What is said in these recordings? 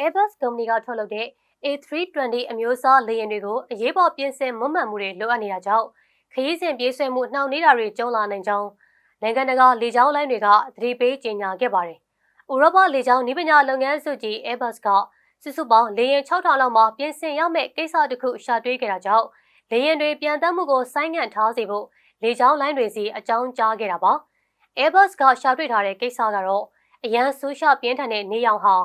Airbus ကုမ္ပဏီကထုတ်လုပ်တဲ့ A320 အမျိုးအစားလေယာဉ်တွေကိုအရေးပေါ်ပြင်ဆင်မွမ်းမံမှုတွေလိုအပ်နေတာကြောင့်ခရီးစဉ်ပြေးဆွဲမှုနှောင့်နှေးတာတွေကြုံလာနိုင်ကြောင်းနိုင်ငံတကာလေကြောင်းလိုင်းတွေကသတိပေးကြေညာခဲ့ပါတယ်။ဥရောပလေကြောင်းနှီးပညာလုပ်ငန်းစုကြီး Airbus ကစုစုပေါင်းလေယာဉ်6000လောက်မှပြင်ဆင်ရမယ့်ကိစ္စတစ်ခုရှာတွေ့ခဲ့တာကြောင့်လေယာဉ်တွေပြန်တက်မှုကိုဆိုင်းငံ့ထားစေဖို့လေကြောင်းလိုင်းတွေစီအကြောင်းကြားခဲ့တာပါ။ Airbus ကရှာတွေ့ထားတဲ့ကိစ္စကတော့အရန်ဆူးရှပြင်းထန်တဲ့နေရောင်ဟာ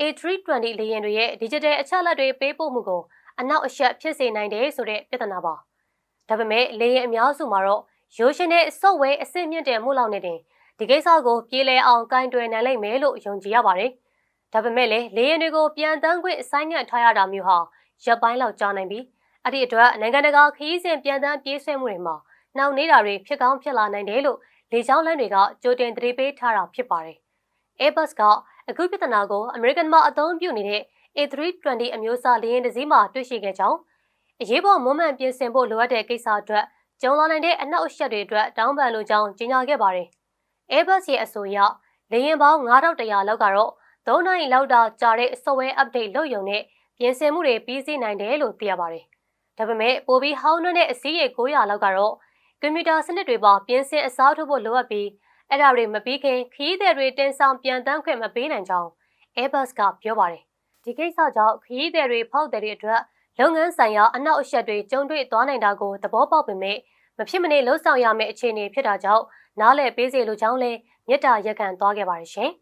A320 လေယာဉ်တွေရဲ့ digital အချက်အလက်တွေပေးပို့မှုကိုအနောက်အရှက်ဖြစ်စေနိုင်တယ်ဆိုတဲ့ပြဿနာပါ။ဒါပေမဲ့လေယာဉ်အများစုမှာတော့ရိုးရှင်းတဲ့ software အဆင့်မြင့်တဲ့မှုလောက်နဲ့တင်ဒီကိစ္စကိုပြေလည်အောင်ကင်တွယ်နိုင်လိမ့်မယ်လို့ယုံကြည်ရပါတယ်။ဒါပေမဲ့လည်းလေယာဉ်တွေကိုပြန်တန်းခွင့်ဆိုင်းငံ့ထားရတာမျိုးဟာရပ်ပိုင်းလောက်ကြာနိုင်ပြီးအဲ့ဒီအတွက်နိုင်ငံတကာခရီးစဉ်ပြန်တန်းပြေးဆွဲမှုတွေမှာနှောင့်နှေးတာတွေဖြစ်ကောင်းဖြစ်လာနိုင်တယ်လို့လေကြောင်းလမ်းတွေကကြိုတင်သတိပေးထားတာဖြစ်ပါတယ်။ Airbus က အခုပြဿနာကိုအမေရိကန်မှာအသုံးပြုနေတဲ့ A320 အမျိုးအစားလေယာဉ်တစ်စီးမှာတွေ့ရှိခဲ့ကြောင်းအရေးပေါ်မွမ်းမံပြင်ဆင်ဖို့လိုအပ်တဲ့ကိစ္စအတွက်ကျုံလာနိုင်တဲ့အနောက်အရှက်တွေအတွက်တောင်းပန်လိုကြောင်းကြေညာခဲ့ပါတယ်။ Airbus ရဲ့အဆိုအရလေယာဉ်ပေါင်း9100လောက်ကတော့၃နိုင်လောက်တာကြာတဲ့ software update လုပ်ရုံနဲ့ပြင်ဆင်မှုတွေပြီးစီးနိုင်တယ်လို့သိရပါတယ်။ဒါပေမဲ့ပိုပြီးဟောင်းနှွမ်းတဲ့အစည်းရေ900လောက်ကတော့ကွန်ပျူတာစနစ်တွေပါပြင်ဆင်အစားထိုးဖို့လိုအပ်ပြီး အဲ့ဒါတွေမပြီးခင်ခရီးသည်တွေတင်ဆောင်ပြန်တန်းခွင့်မပေးနိုင်ကြောင်း Airbus ကပြောပါတယ်။ဒီကိစ္စကြောင့်ခရီးသည်တွေဖောက်သည်တွေအတွက်လုပ်ငန်းဆိုင်ရာအနောက်အရှက်တွေကျုံတွေ့သွားနိုင်တာကိုသဘောပေါက်ပေမဲ့မဖြစ်မနေလှုပ်ဆောင်ရမယ့်အခြေအနေဖြစ်တာကြောင့်နားလည်ပေးစေလိုကြောင်းလည်းမြစ်တာရက်ခံသွားခဲ့ပါတယ်ရှင်။